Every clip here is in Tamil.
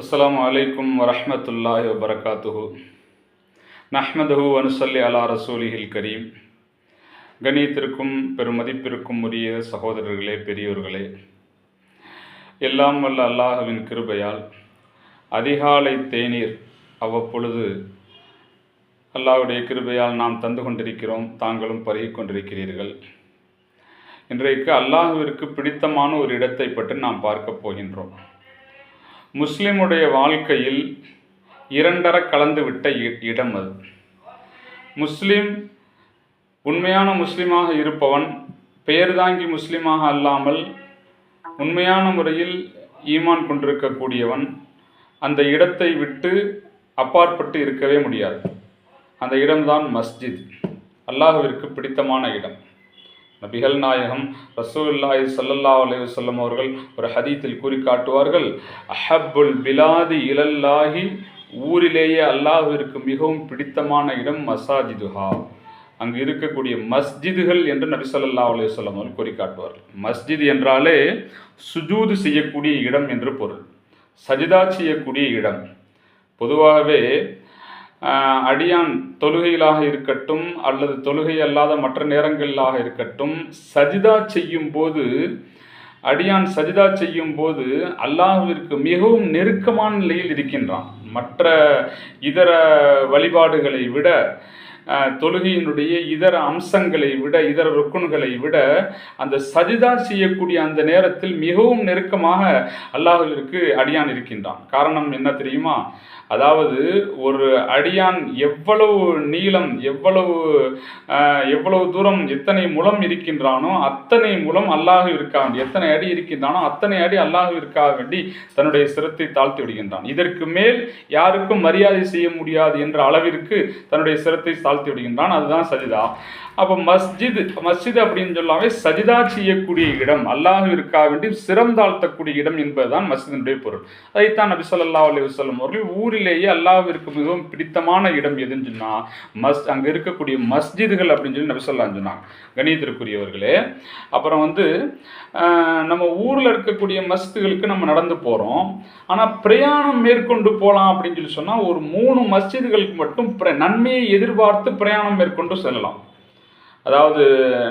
அஸ்லாம் அலைக்கும் வரஹ்மத்துல்லாஹி வபரகாத்துஹு. நஹ்மதுஹு அனுசல்லி அலா ரசூலிஹில் கரீம். கணியத்திற்கும் பெருமதிப்பிற்கும் உரிய சகோதரர்களே பெரியோர்களே. எல்லாம் வல்ல அல்லாஹுவின் கிருபையால் அதிகாலை தேநீர் அவ்வப்பொழுது அல்லாஹுடைய கிருபையால் நாம் தந்து கொண்டிருக்கிறோம் தாங்களும் பருகி கொண்டிருக்கிறீர்கள். இன்றைக்கு அல்லாஹுவிற்கு பிடித்தமான ஒரு இடத்தை பற்றி நாம் பார்க்க போகின்றோம். முஸ்லிமுடைய வாழ்க்கையில் இரண்டர கலந்துவிட்ட இ- இடம் அது. முஸ்லிம் உண்மையான முஸ்லிமாக இருப்பவன் பெயர் தாங்கி முஸ்லிமாக அல்லாமல் உண்மையான முறையில் ஈமான் கொண்டிருக்கக்கூடியவன் அந்த இடத்தை விட்டு அப்பாற்பட்டு இருக்கவே முடியாது. அந்த இடம்தான் மஸ்ஜித். அல்லாஹுவிற்கு பிடித்தமான இடம். நபிகள் நாயகம் ரசூல்லாய் சல்லல்லா அலைவு சொல்லம் அவர்கள் ஒரு ஹதீத்தில் கூறி காட்டுவார்கள் அஹபுல் பிலாதி இலல்லாஹி ஊரிலேயே அல்லாஹ்விற்கு மிகவும் பிடித்தமான இடம் மசாஜிதுஹா. அங்கு இருக்கக்கூடிய மஸ்ஜிதுகள் என்று நபி சொல்லல்லா அலைய சொல்லம் அவர்கள் கூறி காட்டுவார்கள் மஸ்ஜித் என்றாலே சுஜூது செய்யக்கூடிய இடம் என்று பொருள். சஜிதா செய்யக்கூடிய இடம். பொதுவாகவே அடியான் தொழுகையிலாக இருக்கட்டும் அல்லது தொழுகை அல்லாத மற்ற நேரங்களிலாக இருக்கட்டும் சஜிதா செய்யும் போது அடியான் சஜிதா செய்யும் போது அல்லாஹுவிற்கு மிகவும் நெருக்கமான நிலையில் இருக்கின்றான். மற்ற இதர வழிபாடுகளை விட தொழுகையினுடைய இதர அம்சங்களை விட இதர ருக்குன்களை விட அந்த சஜிதா செய்யக்கூடிய அந்த நேரத்தில் மிகவும் நெருக்கமாக அல்லாஹுவிற்கு அடியான் இருக்கின்றான். காரணம் என்ன தெரியுமா? அதாவது ஒரு அடியான் எவ்வளவு நீளம் எவ்வளவு எவ்வளவு தூரம் எத்தனை முலம் இருக்கின்றானோ அத்தனை முலம் அல்லாஹ் இருக்கா வேண்டி எத்தனை அடி இருக்கின்றானோ அத்தனை அடி அல்லாஹ் இருக்கா வேண்டி தன்னுடைய சிரத்தை தாழ்த்தி விடுகின்றான். இதற்கு மேல் யாருக்கும் மரியாதை செய்ய முடியாது என்ற அளவிற்கு தன்னுடைய சிரத்தை தாழ்த்தி விடுகின்றான். அதுதான் சஜிதா. அப்போ மஸ்ஜித் மஸ்ஜித் அப்படின்னு சொல்லாமே சஜிதா செய்யக்கூடிய இடம் அல்லாஹ்விற்கா வேண்டி சிரம் தாழ்த்தக்கூடிய இடம் என்பதுதான் மஸ்ஜிதினுடைய பொருள். அதைத்தான் நபி சொல்லா அலி வஸல்லம் அவர்கள் ஊரிலேயே அல்லாவிற்கு மிகவும் பிடித்தமான இடம் எதுன்னு சொன்னால் மஸ் அங்கே இருக்கக்கூடிய மஸ்ஜிதுகள் அப்படின்னு சொல்லி நபி சொல்லலாம்னு சொன்னாங்க கணியத்திற்குரியவர்களே அப்புறம் வந்து நம்ம ஊரில் இருக்கக்கூடிய மஸ்ஜிதுகளுக்கு நம்ம நடந்து போகிறோம் ஆனால் பிரயாணம் மேற்கொண்டு போகலாம் அப்படின்னு சொல்லி சொன்னால் ஒரு மூணு மஸ்ஜிதுகளுக்கு மட்டும் பிர- நன்மையை எதிர்பார்த்து பிரயாணம் மேற்கொண்டு செல்லலாம். அதாவது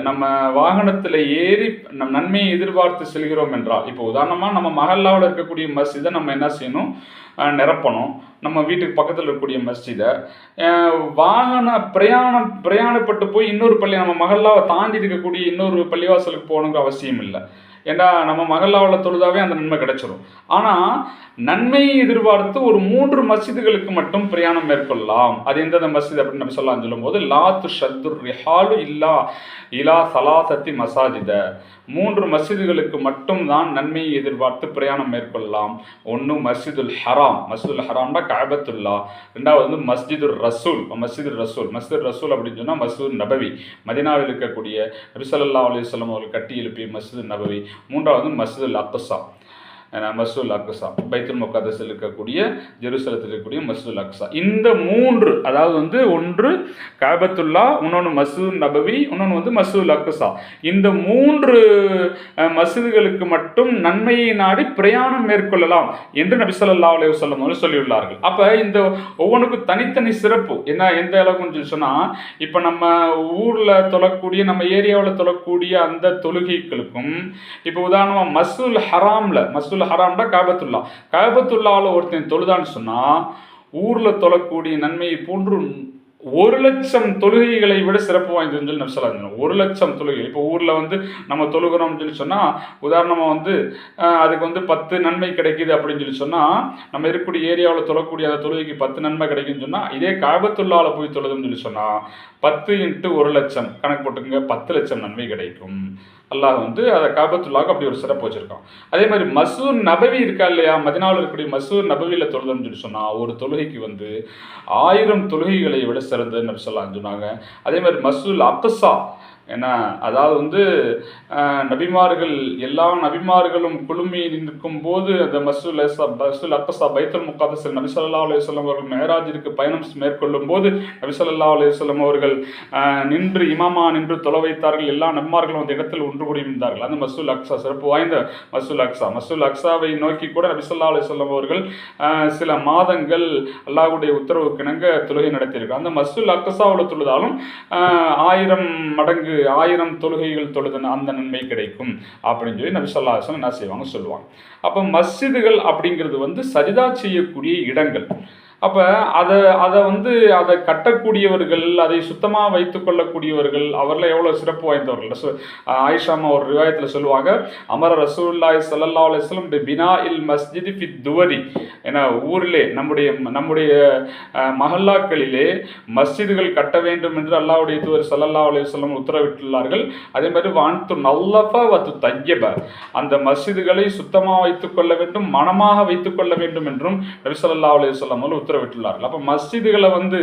நம்ம வாகனத்தில் ஏறி நம் நன்மையை எதிர்பார்த்து செல்கிறோம் என்றால் இப்போ உதாரணமாக நம்ம மஹல்லாவில் இருக்கக்கூடிய மஸ்ஜிதை நம்ம என்ன செய்யணும்? நிரப்பணும். நம்ம வீட்டுக்கு பக்கத்தில் இருக்கக்கூடிய மஸ்ஜிதை. வாகன பிரயாணம் பிரயாணப்பட்டு போய் இன்னொரு பள்ளி நம்ம மகல்லாவை தாண்டி இருக்கக்கூடிய இன்னொரு பள்ளிவாசலுக்கு போகணுங்கிற அவசியம் இல்லை. ஏன்னா நம்ம மகல்லாவில் தொழுதாவே அந்த நன்மை கிடைச்சிடும் ஆனால் நன்மையை எதிர்பார்த்து ஒரு மூன்று மசிதுகளுக்கு மட்டும் பிரயாணம் மேற்கொள்ளலாம். அது எந்தெந்த மசித் அப்படின்னு நம்ம சொல்லலாம் சொல்லும்போது லாத்து ஷத்துர் ரிஹாலு இல்லா இலா சலாசத்தி மசாஜித. மூன்று மசிதுகளுக்கு மட்டும் தான் நன்மையை எதிர்பார்த்து பிரயாணம் மேற்கொள்ளலாம். ஒன்று மஸ்ஜிதுல் ஹராம். மஸ்ஜிதுல் ஹராம்னா காபத்துல்லா ரெண்டாவது வந்து மஸ்ஜிதுர் ரசூல். மஸ்ஜிது ரசூல். மஸ்ஜிதுர் ரசூல் அப்படின்னு சொன்னால் மஸ்ஜித் நபவி. மதினாவில் இருக்கக்கூடிய நபிசல்லா அலையம் அவர்கள் கட்டி எழுப்பிய மஸ்ஜிது நபவி. மூன்றாவது மஸ்ஜிதுல் அக்ஸா. மசூல் அக்ஸா பைத்துல் முக்காதஸில் இருக்கக்கூடிய ஜெருசலத்தில் இருக்கக்கூடிய மசூல் அக்ஸா இந்த மூன்று அதாவது வந்து ஒன்று காபத்துல்லா இன்னொன்று மசூல் நபவி இன்னொன்று வந்து மசூல் அக்ஸா இந்த மூன்று மசூதுகளுக்கு மட்டும் நன்மையை நாடி பிரயாணம் மேற்கொள்ளலாம் என்று நபிசல்லா அலைய சொல்லும் சொல்லியுள்ளார்கள். அப்போ இந்த ஒவ்வொன்றுக்கும் தனித்தனி சிறப்பு. என்ன எந்த அளவுக்குன்னு சொன்னால் இப்போ நம்ம ஊரில் தொழக்கூடிய நம்ம ஏரியாவில் தொழக்கூடிய அந்த தொழுகைகளுக்கும் இப்போ உதாரணமாக மசூல் ஹராமில் மசூல் ஹராம்னா காபத்துல்லா. காபத்துல்லாவில் ஒருத்தன் தொழுதான்னு சொன்னால் ஊரில் தொழக்கூடிய நன்மையை போன்று ஒரு லட்சம் தொழுகைகளை விட சிறப்பு வாய்ந்ததுன்னு சொல்லி நம்ம சொல்லலாம் ஒரு லட்சம் தொழுகை இப்போ ஊரில் வந்து நம்ம தொழுகிறோம்னு சொல்லி சொன்னால் உதாரணமாக வந்து அதுக்கு வந்து பத்து நன்மை கிடைக்குது அப்படின்னு சொல்லி சொன்னால் நம்ம இருக்கக்கூடிய ஏரியாவில் தொழக்கூடிய அந்த தொழுகைக்கு பத்து நன்மை கிடைக்குன்னு சொன்னால் இதே காபத்துல்லாவில் போய் தொழுதுன்னு சொல்லி சொன்னால் பத்து இன்ட்டு ஒரு லட்சம். கணக்கு போட்டுக்கங்க பத்து லட்சம் நன்மை கிடைக்கும். அல்லாஹ் வந்து அதை காபத்துள்ளாக அப்படி ஒரு சிறப்பு வச்சுருக்கோம் அதே மாதிரி மசூர் நபவி இருக்கா இல்லையா? மதினாவில் இருக்கக்கூடிய மசூர் நபவியில் தொழுதுன்னு சொல்லி சொன்னால் ஒரு தொழுகைக்கு வந்து ஆயிரம் தொழுகைகளை விட சிறந்ததுன்னு நபி சொல்லலாம் சொன்னாங்க. அதே மாதிரி மசூல் அக்ஸா ஏன்னா அதாவது வந்து நபிமார்கள் எல்லா நபிமார்களும் குழுமி நிற்கும் போது அந்த மசூல் மசூல் அக்கசா பைத்தல் முக்காதசல் நபி ஸல்லல்லாஹு அலைஹி அவர்கள் மேராஜிற்கு பயணம் மேற்கொள்ளும் போது நபி ஸல்லல்லாஹு அவர்கள் நின்று இமாமா நின்று தொலை வைத்தார்கள். எல்லா நபிமார்களும் அந்த இடத்தில் ஒன்று கூடி இருந்தார்கள். அந்த மசூல் அக்ஸா சிறப்பு வாய்ந்த மசூல் அக்ஸா மசூல் அக்ஸாவை நோக்கி கூட நபி ஸல்லல்லாஹு அலைஹி அவர்கள் சில மாதங்கள் அல்லாஹ்வுடைய உத்தரவுக்கு இணங்க தொழுகை நடத்தியிருக்காங்க அந்த மசூல் அக்ஸாவில் தொழுதாலும் ஆயிரம் மடங்கு ஆயிரம் தொழுகைகள் தொழுதுன அந்த நன்மை கிடைக்கும் அப்படின்னு சொல்லி நபி ஸல்லல்லாஹு என்ன செய்வாங்க சொல்லுவாங்க. அப்போ மஸ்ஜிதுகள் அப்படிங்கிறது வந்து சஜிதா செய்யக்கூடிய இடங்கள். அப்போ அதை அதை வந்து அதை கட்டக்கூடியவர்கள் அதை சுத்தமாக வைத்து கொள்ளக்கூடியவர்கள் அவரில் எவ்வளோ சிறப்பு வாய்ந்தவர்கள்? ஆயிஷாமா ஒரு ரிவாயத்தில் சொல்லுவாங்க அமர ரசூல்லாய் சல்லா அலிஸ்லம் பினா இல் மஸ்ஜித் ஃபித் துவரி. ஏன்னா ஊரிலே நம்முடைய நம்முடைய மஹல்லாக்களிலே மஸ்ஜிதுகள் கட்ட வேண்டும் என்று அல்லாவுடைய தூவர் சல்லல்லா அலிஸ்லம் உத்தரவிட்டுள்ளார்கள். அதே மாதிரி வான்து நல்லஃபா வத்து தையப. அந்த மஸ்ஜிதுகளை சுத்தமாக வைத்துக்கொள்ள வேண்டும் மனமாக வைத்துக்கொள்ள வேண்டும் என்றும் நபி ஸல்லல்லாஹு அலைஹி வஸல்லம் உத்தரவிட்டுள்ளார்கள். அப்போ மஸ்ஜிதுகளை வந்து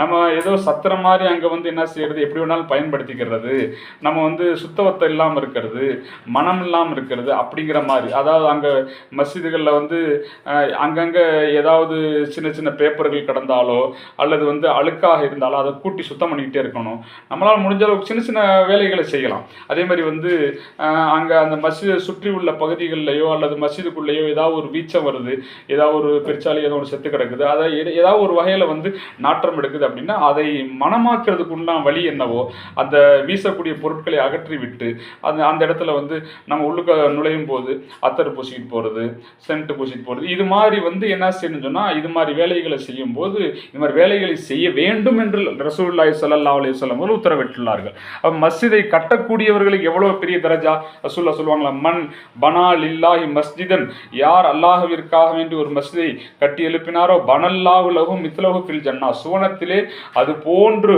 நம்ம ஏதோ சத்திர மாதிரி அங்கே வந்து என்ன செய்கிறது எப்படி வேணாலும் பயன்படுத்திக்கிறது. நம்ம வந்து சுத்தவத்தம் இல்லாமல் இருக்கிறது மனம் இல்லாமல் இருக்கிறது அப்படிங்கிற மாதிரி. அதாவது அங்கே மஸ்ஜிதுகளில் வந்து அங்கங்கே ஏதாவது சின்ன சின்ன பேப்பர்கள் கிடந்தாலோ அல்லது வந்து அழுக்காக இருந்தாலோ அதை கூட்டி சுத்தம் பண்ணிக்கிட்டே இருக்கணும். நம்மளால் முடிஞ்ச அளவுக்கு சின்ன சின்ன வேலைகளை செய்யலாம். அதே மாதிரி வந்து அங்கே அந்த மஸ்ஜிதை சுற்றி உள்ள பகுதிகளிலேயோ அல்லது மஸ்ஜிதுக்குள்ளேயோ ஏதாவது ஒரு வீச்சம் வருது. ஏதாவது ஒரு பெருச்சாலி ஏதோ ஒரு செத்து கிடக்குது. அதை ஏதாவது ஒரு வகையில் வந்து நாற்றம் எடுக்குது அப்படின்னா அதை மனமாக்குறதுக்கு உண்டான வழி என்னவோ அந்த வீசக்கூடிய பொருட்களை அகற்றி விட்டு அந்த அந்த இடத்துல வந்து நம்ம உள்ளுக்க நுழையும் போது அத்தர் பூசிட்டு போகிறது சென்ட் பூசிட்டு போகிறது இது மாதிரி வந்து என்ன செய்யணும்னு சொன்னால் இது மாதிரி வேலைகளை செய்யும் போது இது மாதிரி வேலைகளை செய்ய வேண்டும் என்று ரசூல்லாய் சல்லா அலி சொல்லும் போது உத்தரவிட்டுள்ளார்கள். அப்போ மஸ்ஜிதை கட்டக்கூடியவர்களுக்கு எவ்வளோ பெரிய தரஜா? ரசூல்லா சொல்லுவாங்களா மண் பனா லில்லாஹி மஸ்ஜிதன் யார் அல்லாஹவிற்காக வேண்டி ஒரு மஸ்ஜிதை கட்டி எழுப்பினாரோ பனல்லாஹு லகு மித்லகு ஃபில் ஜன்னா. சுவனத்திலே அது போன்று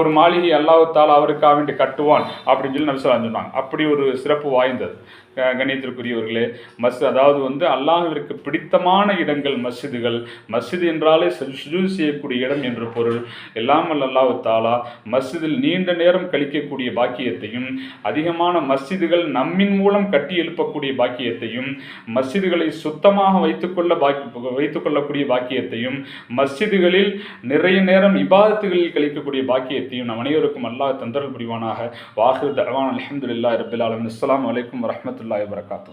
ஒரு மாளிகை அல்லாஹ் தாலா அவருக்காக வேண்டி கட்டுவான் அப்படின்னு சொல்லி நபிசல்லா சொன்னாங்க. அப்படி ஒரு சிறப்பு வாய்ந்தது. க- கண்ணியத்திற்குரியவர்களே மஸ் அதாவது வந்து அல்லாஹிற்கு பிடித்தமான இடங்கள் மஸ்ஜிதுகள். மஸ்ஜித் என்றாலே சுஜூத் செய்யக்கூடிய இடம் என்று பொருள். எல்லாம் அல்லாஹு தாலா மஸ்ஜிதில் நீண்ட நேரம் கழிக்கக்கூடிய பாக்கியத்தையும் அதிகமான மஸ்ஜிதுகள் நம்மின் மூலம் கட்டி எழுப்பக்கூடிய பாக்கியத்தையும் மஸ்ஜிதுகளை சுத்தமாக வைத்துக்கொள்ள பாக்கி வைத்துக்கொள்ளக்கூடிய பாக்கியத்தையும் மஸ்ஜிதுகளில் நிறைய நேரம் இபாதத்துகளில் கழிக்கக்கூடிய பாக்கியத்தையும் நம் அனைவருக்கும் அல்லாஹ் தந்தரல் புரிவானாக. வாஹிர் தவான் அலமதுல்லா ரபில் அஸ்லாம் வலைக்கம் அலைக்கும் வரஹ்மத்துல்லாஹி வபரகாத்துஹு